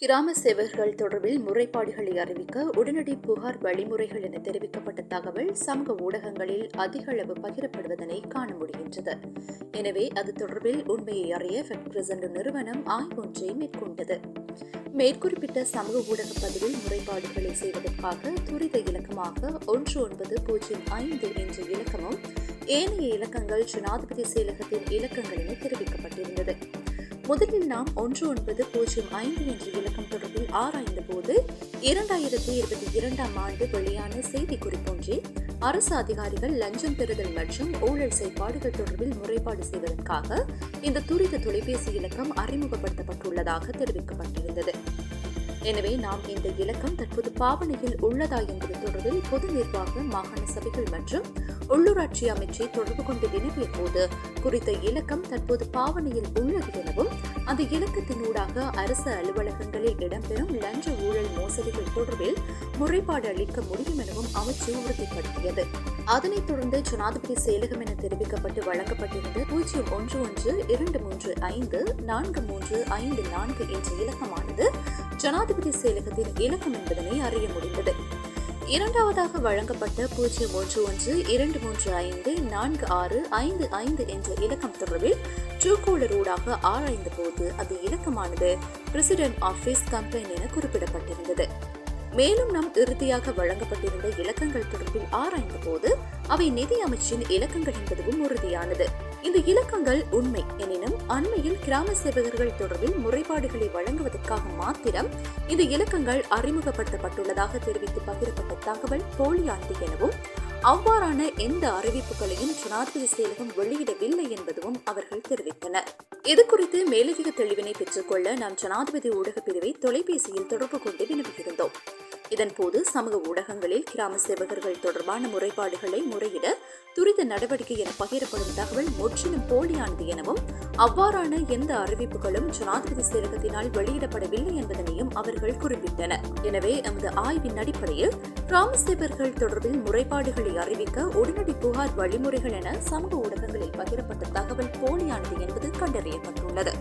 கிராம சேவர்கள் தொடர்பில் முறைப்பாடுகளை அறிவிக்க உடனடி புகார் வழிமுறைகள் என தெரிவிக்கப்பட்ட தகவல் சமூக ஊடகங்களில் அதிக அளவு பகிரப்படுவதனை காண முடிகின்றது. எனவே அது தொடர்பில் உண்மையை அறிய ஃபெட் நிறுவனம் ஆய்வொன்றை மேற்கொண்டது. மேற்குறிப்பிட்ட சமூக ஊடக பதிவில் முறைப்பாடுகளை செய்வதற்காக துரித இலக்கமாக ஒன்று ஒன்பது பூஜ்ஜியம் ஐந்து என்ற இலக்கமும் ஏனைய இலக்கங்கள் ஜனாதிபதி செயலகத்தின் இலக்கங்கள் என தெரிவிக்கப்பட்டிருந்தது. முதலில் நாம் ஒன்று ஒன்பது பூஜ்ஜியம் ஐந்து என்ற இலக்கம் தொடர்பில் ஆராய்ந்த போது இரண்டாயிரத்தி இருபத்தி இரண்டாம் ஆண்டு வெளியான செய்தி குறிப்பொன்றில் அரசு அதிகாரிகள் லஞ்சம் பெறுதல் மற்றும் ஊழல் செயற்பாடுகள் தொடர்பில் முறைப்பாடு செய்வதற்காக இந்த துரித தொலைபேசி இலக்கம் அறிமுகப்படுத்தப்பட்டுள்ளதாக தெரிவிக்கப்பட்டிருந்தது. எனவே நாம் இந்த இலக்கம் தற்போது பாவனையில் உள்ளதா என்பது தொடர்பில் பொது நிர்வாக மாகாண சபைகள் மற்றும் உள்ளூராட்சி அமைச்சை தொடர்பு கொண்டு வினவிய போது குறித்த இலக்கம் தற்போது பாவனையில் உள்ளது எனவும் அந்த இலக்கத்தினூடாக அரசு அலுவலகங்களில் இடம்பெறும் லஞ்ச ஊழல் மோசடிகள் தொடர்பில் முறைப்பாடு அளிக்க முடியும் எனவும் அமைச்சு உறுதிப்படுத்தியது. அதனைத் தொடர்ந்து ஜனாதிபதி செயலகம் என தெரிவிக்கப்பட்டு வழங்கப்பட்டிருந்த பூஜ்ஜியம் ஒன்று ஒன்று இரண்டு மூன்று ஐந்து நான்கு மூன்று ஐந்து நான்கு என்ற இலக்கமானது ஜனாதிபதி செயலகத்தின் இலக்கம் என்பதனை அறிய முடிந்தது. இரண்டாவதாக வழங்கப்பட்ட பூஜ்ஜியம் ஒன்று ஒன்று இரண்டு மூன்று ஐந்து நான்கு ஆறு ஐந்து ஐந்து என்ற இலக்கம் தொடர்பில் ட்ரூகோலர் ஊடாக ஆராய்ந்த போது அது இலக்கமானது. பிரசிடென்ட் ஆபீஸ் கம்பெனி என குறிப்பிடப்பட்டிருந்தது. மேலும் நம் இறுதியாக வழங்கப்பட்டிருந்த இலக்கங்கள் தொடர்பில் ஆராய்ந்த போது அவை நிதி அமைச்சின் இலக்கங்கள் என்பதும் உறுதியானது. இந்த இலக்கங்கள் உண்மை. எனினும் அண்மையில் கிராம சேவகர்கள் தொடர்பில் முறைப்பாடுகளை வழங்குவதற்காக மாத்திரம் இந்த இலக்கங்கள் அறிமுகப்படுத்தப்பட்டுள்ளதாக தெரிவித்து பகிரப்பட்ட தகவல் போலியானது எனவும் அவ்வாறான எந்த அறிவிப்புகளையும் ஜனாதிபதி செயலகம் வெளியிடவில்லை என்பதும் அவர்கள் தெரிவித்தனர். இது குறித்து மேலதிக தெளிவினை பெற்றுக்கொள்ள நாம் ஜனாதிபதி ஊடக பிரிவை தொலைபேசியில் தொடர்பு கொண்டு வினவுகிறோம் இதன்போது சமூக ஊடகங்களில் கிராம சேவகர்கள் தொடர்பான முறைப்பாடுகளை முறையிட துரித நடவடிக்கை என பகிரப்படும் தகவல் முற்றிலும் போலியானது எனவும் அவ்வாறான எந்த அறிவிப்புகளும் ஜனாதிபதி செயலகத்தினால் வெளியிடப்படவில்லை என்பதனையும் அவர்கள் குறிப்பிட்டனர். எனவே எமது ஆய்வின் அடிப்படையில் கிராம சேவர்கள் தொடர்பில் முறைப்பாடுகளை அறிவிக்க உடனடி புகார் வழிமுறைகள் என சமூக ஊடகங்களில் பகிரப்பட்ட தகவல் போலியானது என்பது கண்டறியப்பட்டுள்ளது.